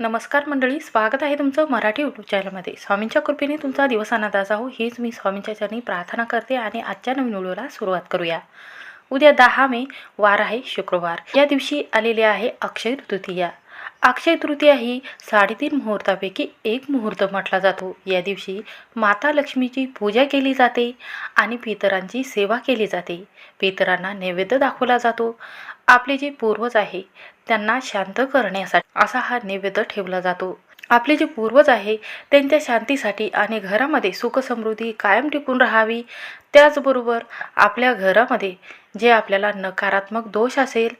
नमस्कार मंडळी स्वागत आहे तुमचं मराठी यूट्यूब चॅनलमध्ये स्वामींच्या कृपेने तुमचा दिवस आनंदाचा जाऊ हो, हीच मी स्वामींच्या चरणी प्रार्थना करते आणि आजच्या नवीन व्हिडिओला सुरुवात करूया. उद्या दहा मे वार आहे शुक्रवार. या दिवशी आलेली आहे अक्षय तृतीया. अक्षय तृतीया ही साडेतीन मुहूर्तापैकी एक मुहूर्त म्हटला जातो. या दिवशी माता लक्ष्मीची पूजा केली जाते आणि पितरांची सेवा केली जाते. पितरांना नैवेद्य दाखवला जातो. आपले जे पूर्वज आहे त्यांना शांत करण्यासाठी असा हा नैवेद्य ठेवला जातो. आपले जे पूर्वज आहे त्यांच्या शांतीसाठी आणि घरामध्ये सुखसमृद्धी कायम टिकून राहावी. त्याचबरोबर आपल्या घरामध्ये जे आपल्याला नकारात्मक दोष असेल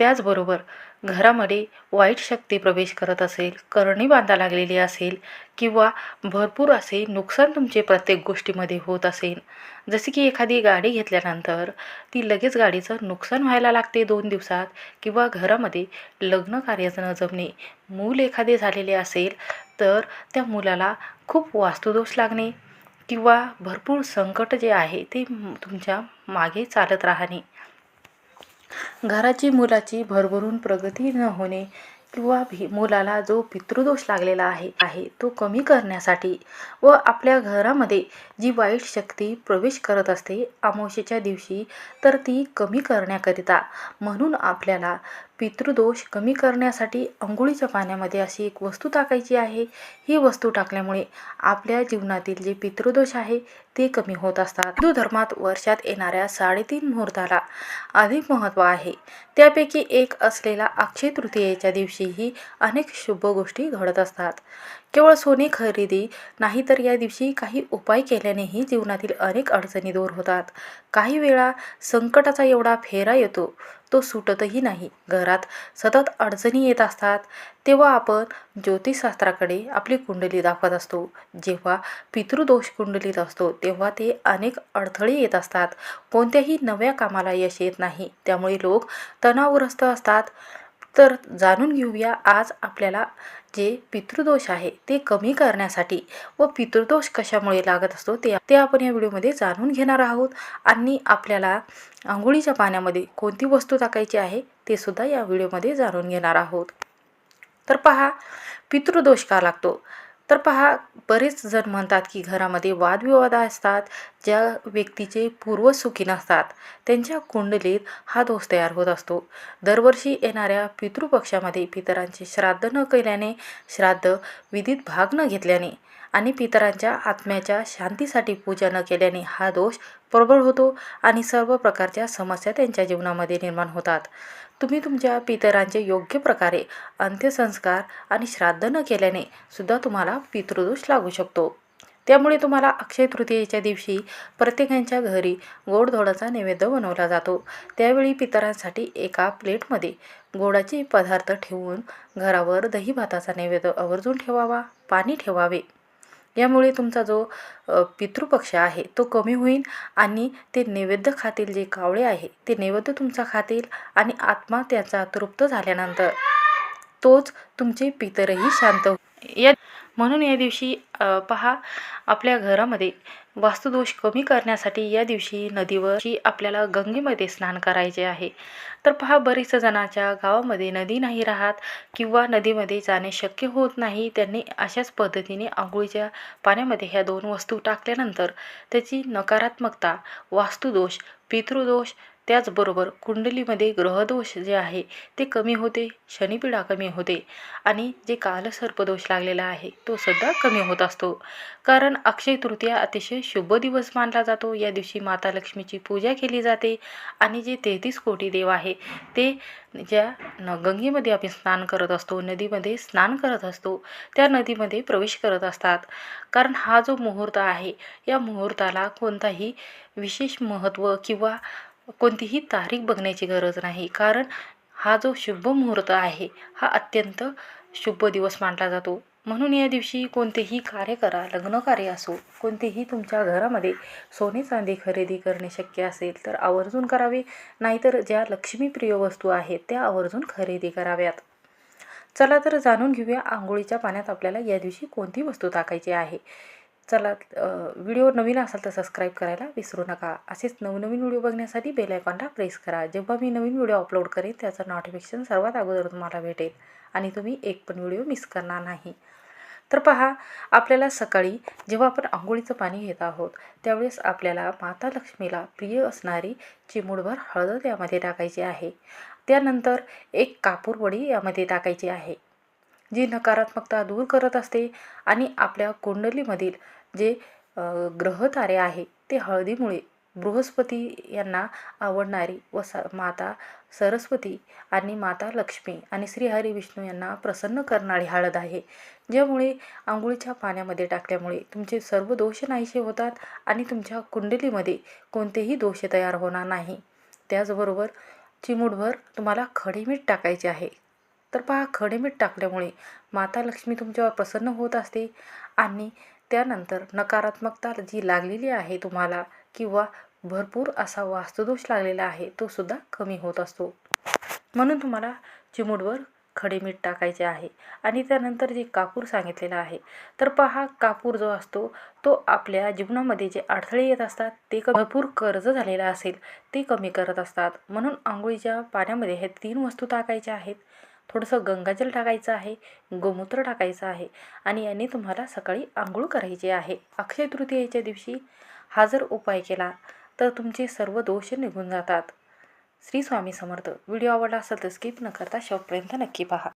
त्याचबरोबर घरामध्ये वाईट शक्ती प्रवेश करत असेल करणी बांधा लागलेली असेल किंवा भरपूर असे नुकसान तुमचे प्रत्येक गोष्टीमध्ये होत असेल. जसे की एखादी गाडी घेतल्यानंतर ती लगेच गाडीचं नुकसान व्हायला लागते दोन दिवसात किंवा घरामध्ये लग्न कार्याचं न जमणे मूल एखादे झालेले असेल तर त्या मुलाला खूप वास्तुदोष लागणे किंवा भरपूर संकट जे आहे ते तुमच्या मागे चालत राहणे. घराची मुलाची भरभरून प्रगती न होणे किंवा भी मुलाला जो पितृदोष लागलेला आहे आहे तो कमी करण्यासाठी व आपल्या घरामध्ये जी वाईट शक्ती प्रवेश करत असते अमावशेच्या दिवशी तर ती कमी करण्याकरिता. म्हणून आपल्याला पितृदोष कमी करण्यासाठी अंघोळीच्या पाण्यामध्ये अशी एक वस्तू टाकायची आहे. ही वस्तू टाकल्यामुळे आपल्या जीवनातील जे पितृदोष आहे ते कमी होत असतात. हिंदू धर्मात वर्षात येणाऱ्या साडेतीन मुहूर्ताला अधिक महत्त्व आहे. त्यापैकी एक असलेला अक्षय तृतीयेच्या दिवशी दिवशीही अनेक शुभ गोष्टी घडत असतात. केवळ सोने खरेदी नाही तर या दिवशी काही उपाय केल्यानेही जीवनातील अनेक अडचणी दूर होतात. काही वेळा संकटाचा एवढा फेरा येतो तो सुटतही नाही. घरात सतत अडचणी येत असतात तेव्हा आपण ज्योतिषशास्त्राकडे आपली कुंडली दाखवत असतो. जेव्हा पितृदोष कुंडलीत असतो तेव्हा ते अनेक अडथळे येत असतात. कोणत्याही नव्या कामाला यश येत नाही. त्यामुळे लोक तणावग्रस्त असतात. तर जाणून घेऊया आज आपल्याला जे पितृदोष आहे ते कमी करण्यासाठी व पितृदोष कशामुळे लागत असतो ते ते आपण या व्हिडिओमध्ये जाणून घेणार आहोत. आणि आपल्याला आंघोळीच्या पाण्यामध्ये कोणती वस्तू टाकायची आहे ते सुद्धा या व्हिडिओमध्ये जाणून घेणार आहोत. तर पहा पितृदोष का लागतो? तर पहा बरेच जण म्हणतात की घरामध्ये वादविवाद असतात ज्या व्यक्तीचे पूर्वज सुखी नसतात. त्यांच्या कुंडलीत हा दोष तयार होत असतो. दरवर्षी येणाऱ्या पितृपक्षामध्ये पितरांचे श्राद्ध न केल्याने श्राद्ध विधीत भाग न घेतल्याने आणि पितरांच्या आत्म्याच्या शांतीसाठी पूजा न केल्याने हा दोष प्रबळ होतो आणि सर्व प्रकारच्या समस्या त्यांच्या जीवनामध्ये निर्माण होतात. तुम्ही तुमच्या पितरांचे योग्य प्रकारे अंत्यसंस्कार आणि श्राद्ध न केल्याने सुद्धा तुम्हाला पितृदोष लागू शकतो. त्यामुळे तुम्हाला अक्षय तृतीयेच्या दिवशी प्रत्येकांच्या घरी गोडधोडाचा नैवेद्य बनवला जातो. त्यावेळी पितरांसाठी एका प्लेटमध्ये गोडाचे पदार्थ ठेवून घरावर दही भाताचा नैवेद्य आवर्जून ठेवावा पाणी ठेवावे. यामुळे तुमचा जो पितृपक्ष आहे तो कमी होईल आणि ते नैवेद्य खातील जे कावळे आहे ते नैवेद्य तुमचा खातील आणि आत्मा त्याचा तृप्त झाल्यानंतर तोच तुमचे पितरही शांत होईल या म्हणून या दिवशी पहा आपल्या घरामध्ये वास्तुदोष कमी करण्यासाठी या दिवशी नदीवर जी आपल्याला गंगेमध्ये स्नान करायचे आहे. तर पहा बरेच जणांच्या गावामध्ये नदी नाही राहत किंवा नदीमध्ये जाणे शक्य होत नाही. त्यांनी अशाच पद्धतीने आंघोळीच्या पाण्यामध्ये ह्या दोन वस्तू टाकल्यानंतर त्याची नकारात्मकता वास्तुदोष पितृदोष त्याचबरोबर कुंडलीमध्ये ग्रहदोष जे आहे ते कमी होते शनिपीडा कमी होते आणि जे कालसर्पदोष लागलेला आहे तो सुद्धा कमी होत असतो. कारण अक्षय तृतीया अतिशय शुभ दिवस मानला जातो. या दिवशी माता लक्ष्मीची पूजा केली जाते आणि जे तेहतीस कोटी देव आहे ते ज्या न गंगेमध्ये आपण स्नान करत असतो नदीमध्ये स्नान करत असतो त्या नदीमध्ये प्रवेश करत असतात. कारण हा जो मुहूर्त आहे या मुहूर्ताला कोणताही विशेष महत्त्व किंवा कोणतीही तारीख बघण्याची गरज नाही. कारण हा जो शुभ मुहूर्त आहे हा अत्यंत शुभ दिवस मानला जातो. म्हणून या दिवशी कोणतेही कार्य करा लग्न कार्य असो कोणतेही तुमच्या घरामध्ये सोने चांदी खरेदी करणे शक्य असेल तर आवर्जून करावे. नाहीतर ज्या लक्ष्मीप्रिय वस्तू आहेत त्या आवर्जून खरेदी कराव्यात. चला तर जाणून घेऊया आंघोळीच्या पाण्यात आपल्याला या दिवशी कोणती वस्तू टाकायची आहे. चला व्हिडिओ नवीन असाल तर सबस्क्राईब करायला विसरू नका. असेच नवनवीन व्हिडिओ बघण्यासाठी बेल आयकॉनला प्रेस करा. जेव्हा मी नवीन व्हिडिओ अपलोड करेन त्याचं नोटिफिकेशन सर्वात अगोदर तुम्हाला भेटेल आणि तुम्ही एक पण व्हिडिओ मिस करणार नाही. तर पहा आपल्याला सकाळी जेव्हा आपण आंघोळीचं पाणी घेत आहोत त्यावेळेस आपल्याला माता लक्ष्मीला प्रिय असणारी चिमूडभर हळद यामध्ये टाकायची आहे. त्यानंतर एक कापूरवडी यामध्ये टाकायची आहे. जी नकारात्मकता दूर करत असते आणि आपल्या कुंडलीमधील जे ग्रहतारे आहे ते हळदीमुळे बृहस्पती यांना आवडणारी व स माता सरस्वती आणि माता लक्ष्मी आणि श्रीहरी विष्णू यांना प्रसन्न करणारी हळद आहे. ज्यामुळे आंघोळीच्या पाण्यामध्ये टाकल्यामुळे तुमचे सर्व दोष नाहीसे होतात आणि तुमच्या कुंडलीमध्ये कोणतेही दोष तयार होणार नाही. त्याचबरोबर चिमूटभर तुम्हाला खडे मीठ टाकायचे आहे. तर पहा खडे मीठ टाकल्यामुळे माता लक्ष्मी तुमच्यावर प्रसन्न होत असते आणि त्यानंतर नकारात्मकता जी लागलेली आहे तुम्हाला किंवा भरपूर असा वास्तुदोष लागलेला आहे तो सुद्धा कमी होत असतो. म्हणून तुम्हाला चिमूटभर खडे मीठ टाकायचे आहे. आणि त्यानंतर जे कापूर सांगितलेला आहे तर पहा कापूर जो असतो तो आपल्या जीवनामध्ये जे अडथळे येत असतात ते भरपूर कर्ज झालेलं असेल ते कमी करत असतात. म्हणून आंघोळीच्या पाण्यामध्ये हे तीन वस्तू टाकायच्या आहेत. थोडंसं गंगाजल टाकायचं आहे गोमूत्र टाकायचं आहे आणि याने तुम्हाला सकाळी आंघोळ करायची आहे. अक्षय तृतीयेच्या दिवशी हा जर उपाय केला तर तुमचे सर्व दोष निघून जातात. श्री स्वामी समर्थ. व्हिडिओ आवडला असेल तर स्किप न करता शेवटपर्यंत नक्की पहा.